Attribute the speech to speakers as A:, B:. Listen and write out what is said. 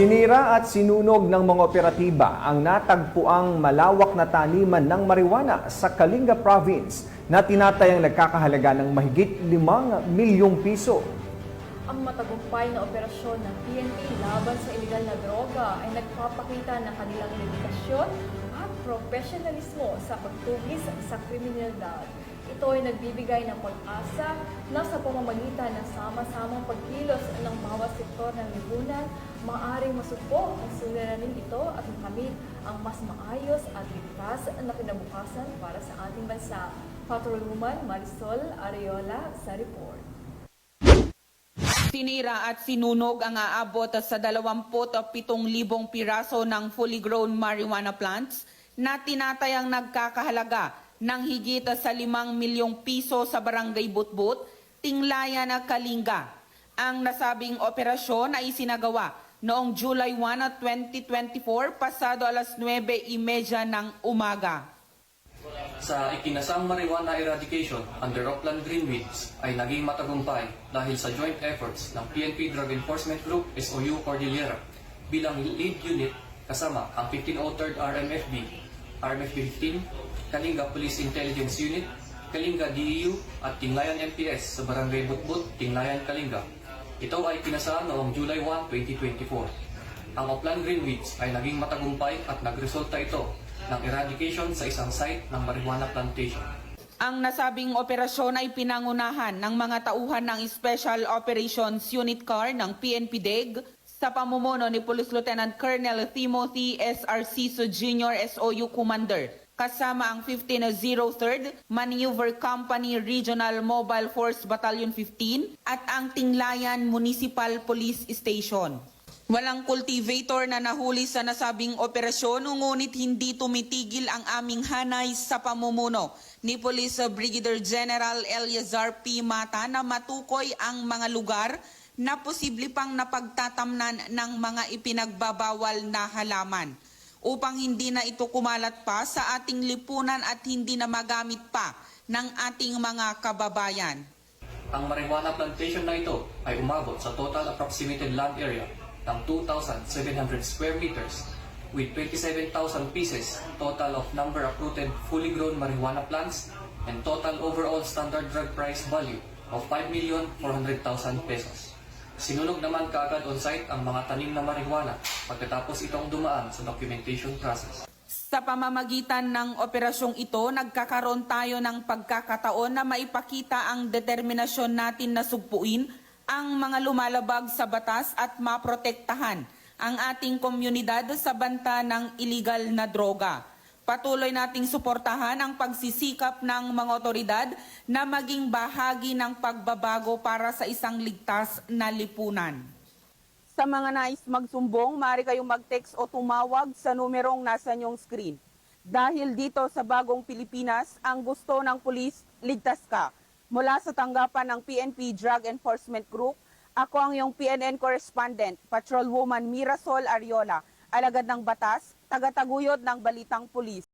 A: Sinira at sinunog ng mga operatiba ang natagpuang malawak na taniman ng marijuana sa Kalinga Province na tinatayang nagkakahalaga ng mahigit 5 milyong piso.
B: Ang matagumpay na operasyon ng PNP laban sa ilegal na droga ay nagpapakita ng kanilang dedikasyon at profesionalismo sa pagtugis sa kriminalidad. Ito ay nagbibigay ng pag-asa na sa pamamagitan ng sama-samang pagkilos ng bawat sektor ng lipunan, maaaring masugpo ang suliranin ito at makamit ang mas maayos at ligtas na kinabukasan para sa ating bansa. Patrolwoman Marisol Areola sa report.
C: Sinira at sinunog ang aabot sa 27,000 piraso ng fully grown marijuana plants na tinatayang nagkakahalaga ng higit sa 5 milyong piso sa barangay Butbut, Tinglaya na Kalinga. Ang nasabing operasyon ay sinagawa noong July 1, 2024, pasado alas 9.30 ng umaga.
D: Sa ikinasang marijuana eradication under Rockland Greenwich ay naging matagumpay dahil sa joint efforts ng PNP Drug Enforcement Group SOU Cordillera bilang lead unit kasama ang 1503rd RMFB, RMFB 15, Kalinga Police Intelligence Unit, Kalinga DEU at Tinglayan MPS sa Barangay Butbut, Tinglayan, Kalinga. Ito ay kinasa noong July 1, 2024. Ang Oplan Greenwich ay naging matagumpay at nagresulta ito ng eradication sa isang site ng marijuana plantation.
C: Ang nasabing operasyon ay pinangunahan ng mga tauhan ng Special Operations Unit CAR ng PNP DEG sa pamumuno ni Police Lieutenant Colonel Timothy S.R. Siso Jr. SOU Commander kasama ang 1503rd Maneuver Company Regional Mobile Force Battalion 15 at ang Tinglayan Municipal Police Station. Walang cultivator na nahuli sa nasabing operasyon ngunit hindi tumitigil ang aming hanay sa pamumuno ni Police Brigadier General Eleazar P. Mata na matukoy ang mga lugar na posible pang napagtatamnan ng mga ipinagbabawal na halaman upang hindi na ito kumalat pa sa ating lipunan at hindi na magamit pa ng ating mga kababayan.
D: Ang marijuana plantation na ito ay umabot sa total approximated land area ng 2,700 square meters with 27,000 pieces total of number uprooted fully grown marijuana plants and total overall standard drug price value of 5,400,000 pesos. Sinunog naman kaagad on-site ang mga tanim na marijuana pagkatapos itong dumaan sa documentation process.
C: Sa pamamagitan ng operasyong ito, nagkakaroon tayo ng pagkakataon na maipakita ang determinasyon natin na sugpuin ang mga lumalabag sa batas at maprotektahan ang ating komunidad sa banta ng iligal na droga. Patuloy nating suportahan ang pagsisikap ng mga otoridad na maging bahagi ng pagbabago para sa isang ligtas na lipunan. Sa mga nais magsumbong, maaari kayong mag-text o tumawag sa numerong nasa inyong screen. Dahil dito sa bagong Pilipinas, ang gusto ng pulis, ligtas ka. Mula sa tanggapan ng PNP Drug Enforcement Group, ako ang iyong PNN correspondent, Patrolwoman Mirasol Ariola, alagad ng batas, tagataguyod ng Balitang Pulis.